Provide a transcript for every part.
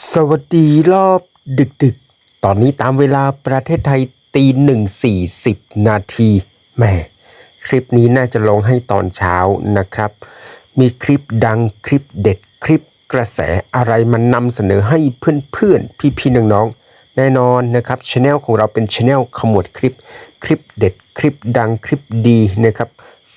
สวัสดีรอบดึกๆตอนนี้ตามเวลาประเทศไทยตีหนึ่งสี่สิบนาทีแม่คลิปนี้น่าจะลงให้ตอนเช้านะครับ มีคลิปดังคลิปเด็ดคลิปกระแสอะไรมันนำเสนอให้เพื่อนๆพี่ๆน้องๆแน่นอนนะครับช anel ของเราเป็นช anel ขมวดคลิป คลิปเด็ดคลิปดังคลิปดีนะครับ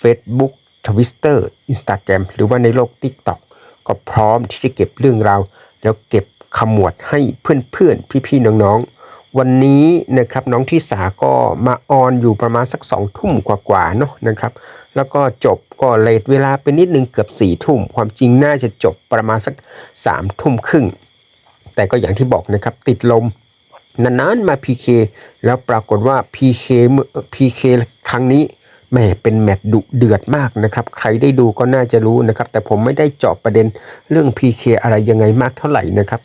Facebook Twitter Instagram หรือว่าในโลก TikTok ก็พร้อมที่จะเก็บเรื่องราวแล้วเก็บ ขมวดให้เพื่อนๆ พี่ๆ น้องๆ วันนี้นะครับน้องที่สาก็มาออนอยู่ประมาณสักสองทุ่มกว่าๆเนาะนะครับ แล้วก็จบก็เลทเวลาไปนิดนึงเกือบสี่ทุ่ม ความจริงน่าจะจบประมาณสักสามทุ่มครึ่ง แต่ก็อย่างที่บอกนะครับ ติดลมนานๆมา PK แล้วปรากฏว่า PKPK ครั้งนี้ แหมเป็นแมตช์ดุเดือดมากนะครับ ใครได้ดูก็น่าจะรู้นะครับ แต่ผมไม่ได้เจาะประเด็นเรื่อง PK อะไรยังไงมากเท่าไหร่นะครับ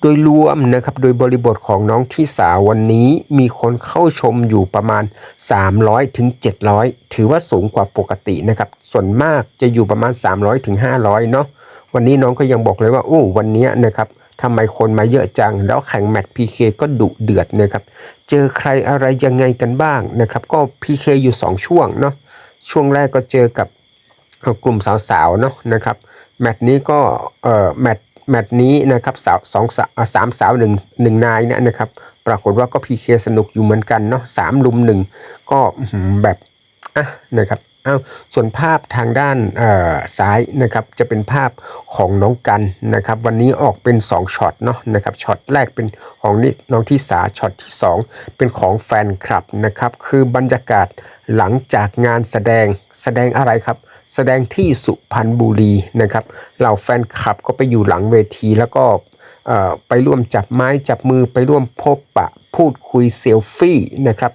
โดยรวมนะครับ โดยบริบทของน้องที่สาวันนี้มีคนเข้าชมอยู่ประมาณ 300ถึง700 ถือว่าสูงกว่าปกตินะครับ ส่วนมากจะอยู่ประมาณ 300ถึง500 เนาะวันนี้น้องก็ยังบอกเลยว่าโอ้วันนี้นะครับ ทำไมคนมาเยอะจัง แล้วแข่งแมตช์ PK ก็ดุเดือดนะครับ เจอใครอะไรยังไงกันบ้างนะครับ ก็ PK อยู่ 2 ช่วงเนาะ ช่วงแรกก็เจอกับกลุ่มสาวๆเนาะนะครับ แมตช์นี้ก็เอ่อแมตช์แมตช์นี้นะครับสาวสองสาวสามสาวหนึ่งหนึ่งนายเนี่ยนะครับ ปรากฏว่าก็ PK สนุกอยู่เหมือนกันเนาะสามลุมหนึ่งก็แบบอะนะครับ อ้าวส่วนภาพทางด้านซ้ายนะครับจะเป็นภาพของน้องกันนะครับ วันนี้ออกเป็น 2ช็อตเนาะนะครับช็อตแรกเป็นของนี่น้องที่สาช็อตที่ 2 เป็นของแฟนคลับนะครับคือบรรยากาศหลังจากงานแสดงแสดงอะไรครับ แสดงที่สุพรรณบุรีนะครับเหล่าแฟนคลับก็ไปอยู่หลังเวทีแล้วก็ไปร่วมจับไม้จับมือไปร่วมพบปะพูดคุยเซลฟี่นะครับ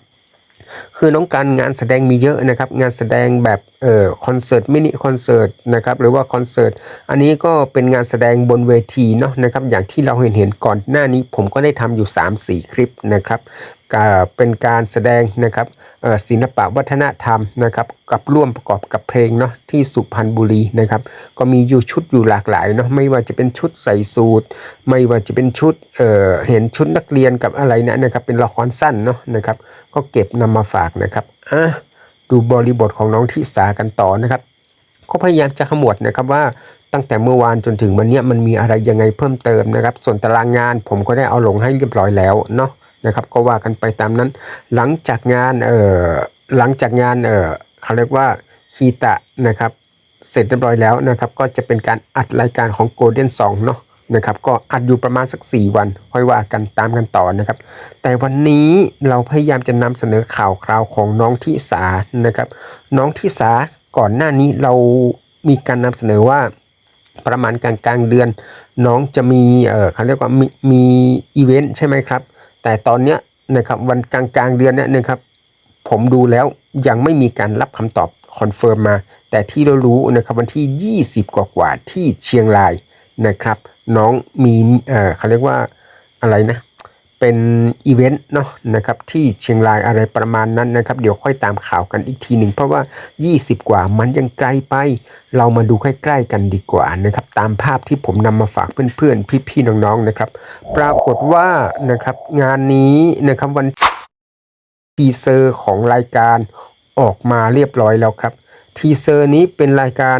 คือน้องการงานแสดงมีเยอะนะครับ งานแสดงแบบเอ่อคอนเสิร์ตมินิคอนเสิร์ตนะครับหรือว่าคอนเสิร์ตอันนี้ก็เป็นงานแสดงบนเวทีเนาะนะครับอย่างที่เราเห็นเห็นก่อนหน้านี้ผมก็ได้ทำอยู่ 3-4 คลิปนะครับเป็นการแสดงนะครับศิลปะวัฒนธรรมนะครับกับร่วมประกอบกับเพลงเนาะที่สุพรรณบุรีนะครับก็มีอยู่ชุดอยู่หลากหลายเนาะไม่ว่าจะเป็นชุดใส่สูทไม่ว่าจะเป็นชุดเเห็นชุดนักเรียนกับอะไรเนะนะครับเป็นละครสั้นเนาะนะครับก็เก็บนำมาฝากนะครับอะดูบริบทของน้องทิสากันต่อนะครับก็พยายามจะขมวดนะครับว่าตั้งแต่เมื่อวานจนถึงวันนี้มันมีอะไรยังไงเพิ่มเติมนะครับ ส่วนตารางงานผมก็ได้เอาลงให้เรียบร้อยแล้วเนาะ นะครับก็ว่ากันไปตามนั้น หลังจากงานเอ่อหลังจากงานเอ่อเขาเรียกว่าคีตะนะครับเสร็จเรียบร้อยแล้วนะครับก็จะเป็นการอัดรายการของ Golden Song เนาะนะครับก็อัดอยู่ประมาณสัก 4 วันค่อยว่ากันตามกันต่อนะครับ แต่วันนี้เราพยายามจะนำเสนอข่าวคราวของน้องทิสานะครับ น้องทิสาก่อนหน้านี้เรามีการนำเสนอว่าประมาณกลางกลางเดือน น้องจะมีเออเขาเรียกว่ามีมีอีเวนต์ใช่ไหมครับ แต่ตอนเนี้ยนะครับวันกลางกลางๆเดือนเนี้ยนะครับผมดูแล้วยังไม่มีการรับคำตอบคอนเฟิร์มมา แต่ที่เรารู้นะครับวันที่ 20 กว่ากว่าที่เชียงรายนะครับ น้องมีเอ่อเขาเรียกว่าอะไรนะ เป็นอีเวนต์เนาะนะครับที่เชียงรายอะไรประมาณนั้นนะครับเดี๋ยวค่อยตามข่าวกันอีกทีหนึ่งเพราะว่า 20 กว่ามันยังไกลไป เรามาดูใกล้ๆกันดีกว่านะครับตามภาพที่ผมนำมาฝากเพื่อนๆ พี่ๆ น้องๆนะครับ ปรากฏว่านะครับงานนี้นะครับวันทีเซอร์ของรายการออกมาเรียบร้อยแล้วครับทีเซอร์นี้เป็นรายการ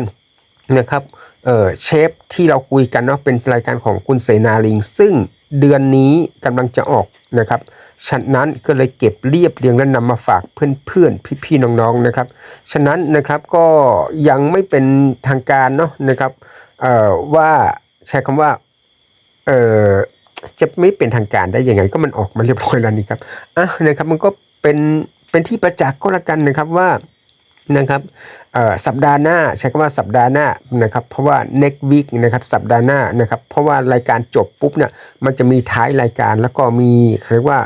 นะครับเออเชฟที่เราคุยกันเนาะเป็นรายการของคุณเสนาลิง ซึ่ง เดือนนี้กำลังจะออกนะครับฉะนั้นก็เลยเก็บเรียบเรียงและนำมาฝากเพื่อนๆพี่ๆน้องๆนะครับ ฉะนั้นนะครับก็ยังไม่เป็นทางการเนาะนะครับว่าใช้คำว่าจะไม่เป็นทางการได้ยังไง ก็มันออกมาเรียบร้อยแล้วนี่ครับอะนะครับมันก็เป็นเป็นที่ประจักษ์ก็แล้วกันนะครับว่า นะครับสัปดาห์หน้าใช้คำว่าสัปดาห์หน้านะครับเพราะว่า next week นะครับสัปดาห์หน้านะครับเพราะว่ารายการจบปุ๊บเนี่ยมันจะมีท้ายรายการแล้วก็มีเรียกว่า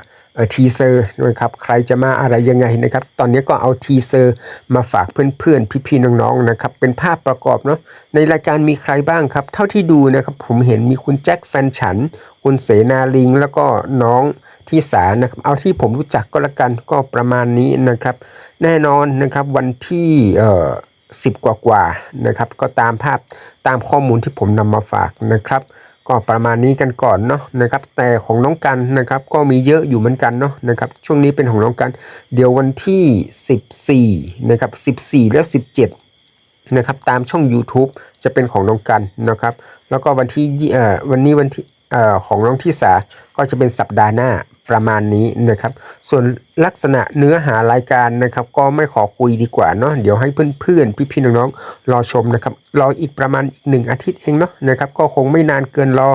ทีเซอร์นะครับใครจะมาอะไรยังไงนะครับ ตอนนี้ก็เอาทีเซอร์มาฝากเพื่อนๆ พี่ๆน้องๆนะครับเป็นภาพประกอบเนาะในรายการมีใครบ้างครับ เท่าที่ดูนะครับผมเห็นมีคุณแจ็คแฟนฉัน คุณเสนาลิง แล้วก็น้อง ที่สานะครับเอาที่ผมรู้จักก็แล้วกันก็ประมาณนี้นะครับ แน่นอนนะครับวันที่เอ่อสิบกว่ากว่านะครับก็ตามภาพตามข้อมูลที่ผมนำมาฝากนะครับก็ประมาณนี้กันก่อนเนาะนะครับแต่ของน้องกันนะครับก็มีเยอะอยู่เหมือนกันเนาะนะครับช่วงนี้เป็นของน้องกัน เดี๋ยววันที่ 14นะครับ14 และ 17นะครับตามช่อง YouTube จะเป็นของน้องกันนะครับแล้วก็วันที่เอ่อวันนี้วันที่เอ่อของน้องที่สาก็จะเป็นสัปดาห์หน้า ประมาณนี้นะครับ ส่วนลักษณะเนื้อหารายการนะครับ ก็ไม่ขอคุยดีกว่าเนาะเดี๋ยวให้เพื่อนๆ พี่ๆน้องๆรอชมนะครับรออีกประมาณอีกหนึ่งอาทิตย์เองเนาะนะครับ ก็คงไม่นานเกินรอ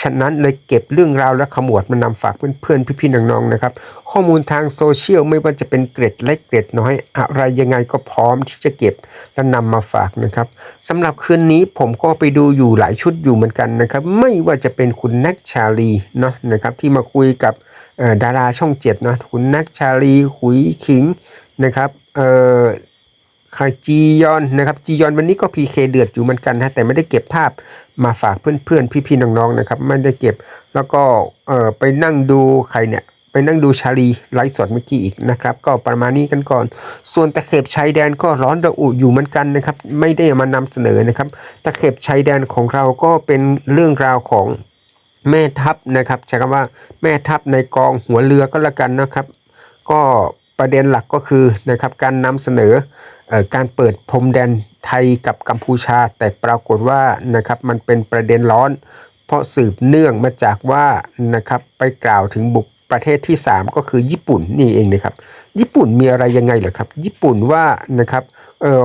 ฉะนั้นเลยเก็บเรื่องราวและขมวดมานำฝากเพื่อนๆ พี่ๆน้องๆนะครับ ข้อมูลทางโซเชียลไม่ว่าจะเป็นเกร็ดเล็กเกร็ดน้อย อะไรยังไงก็พร้อมที่จะเก็บและนำมาฝากนะครับสำหรับคืนนี้ผมก็ไปดูอยู่หลายชุดอยู่เหมือนกันนะครับ ไม่ว่าจะเป็นคุณแน็กชาลีเนาะนะครับที่มาคุยกับ ดาราช่องเจ็ดนะคุณน็กชาลีขุยขิงนะครับเอ่อใครจียอนนะครับจียอนวันนี้ก็พีเคเดือดอยู่เหมือนกันนะแต่ไม่ได้เก็บภาพมาฝากเพื่อนๆพี่ๆน้องๆนะครับไม่ได้เก็บแล้วก็เออไปนั่งดูใครเนี่ยไปนั่งดูชาลีไลฟ์สดเมื่อกี้อีกนะครับ ก็ประมาณนี้กันก่อน ส่วนตะเข็บชายแดนก็ร้อนระอุอยู่เหมือนกันนะครับ ไม่ได้มานำเสนอนะครับ ตะเข็บชายแดนของเราก็เป็นเรื่องราวของ แม่ทัพนะครับใช้คำว่าแม่ทัพในกองหัวเรือก็แล้วกันนะครับ ก็ประเด็นหลักก็คือนะครับการนำเสนออการเปิดพรมแดนไทยกับกัมพูชา แต่ปรากฏว่านะครับมันเป็นประเด็นร้อน เพราะสืบเนื่องมาจากว่านะครับไปกล่าวถึงบุกประเทศที่ 3 ก็คือญี่ปุ่นนี่เองนะครับ ญี่ปุ่นมีอะไรยังไงเหรอครับ ญี่ปุ่นว่านะครับเออ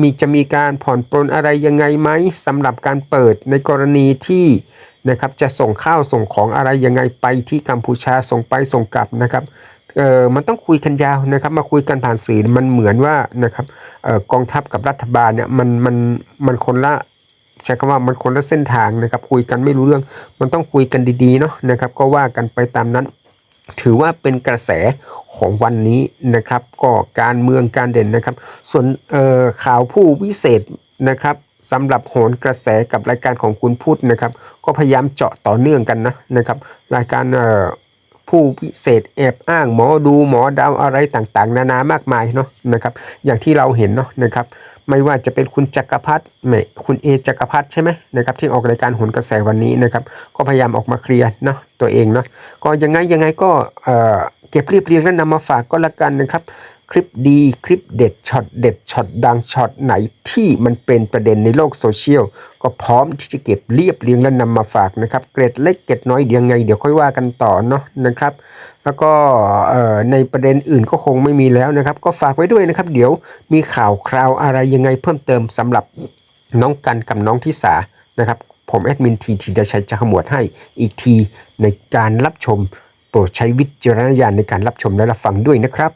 มีจะมีการผ่อนปรนอะไรยังไงไหมสำหรับการเปิดในกรณีที่ นะครับจะส่งข้าวส่งของอะไรยังไงไปที่กัมพูชาส่งไปส่งกลับนะครับเออมันต้องคุยกันยาวนะครับ มาคุยกันผ่านสื่อมันเหมือนว่านะครับออกองทัพกับรัฐบาลเนี่ยมันมันมันคนละใช้คำว่ามันคนละเส้นทางนะครับ คุยกันไม่รู้เรื่อง มันต้องคุยกันดีๆเนาะนะครับ ก็ว่ากันไปตามนั้น ถือว่าเป็นกระแสของวันนี้นะครับ ก็การเมืองการเด่นนะครับ ส่วนออข่าวผู้วิเศษนะครับ สำหรับโหนกระแสกับรายการของคุณพุทธนะครับ ก็พยายามเจาะต่อเนื่องกันนะนะครับรายการผู้พิเศษแอบอ้างหมอดูหมอดาวอะไรต่างๆ นานามากมายเนาะนะครับ อย่างที่เราเห็นเนาะนะครับไม่ว่าจะเป็นคุณจักรพัฒน์ไม่คุณเอจักรพัฒน์ใช่ไหมนะครับที่ออกรายการโหนกระแสวันนี้นะครับ ก็พยายามออกมาเคลียร์เนาะตัวเองเนาะก็ยังไงยังไงก็เอ่อเก็บเรียบเรียงและนำมาฝากก็แล้วกันนะครับ คลิปดีคลิปเด็ดช็อตเด็ดช็อตดังช็อตไหน ที่มันเป็นประเด็นในโลกโซเชียลก็พร้อมที่จะเก็บเรียบเรียงและนำมาฝากนะครับ เกรดเล็กเกรดน้อยเดี๋ยวยังไง เดี๋ยวค่อยว่ากันต่อเนาะนะครับ แล้วก็ในประเด็นอื่นก็คงไม่มีแล้วนะครับ ก็ฝากไว้ด้วยนะครับ เดี๋ยวมีข่าวคราวอะไรยังไงเพิ่มเติมสำหรับน้องกันกับน้องทิสานะครับ ผมแอดมินทีทีดชัยจะขมวดให้อีกทีในการรับชม โปรดใช้วิจารณญาณในการรับชมและรับฟังด้วยนะครับ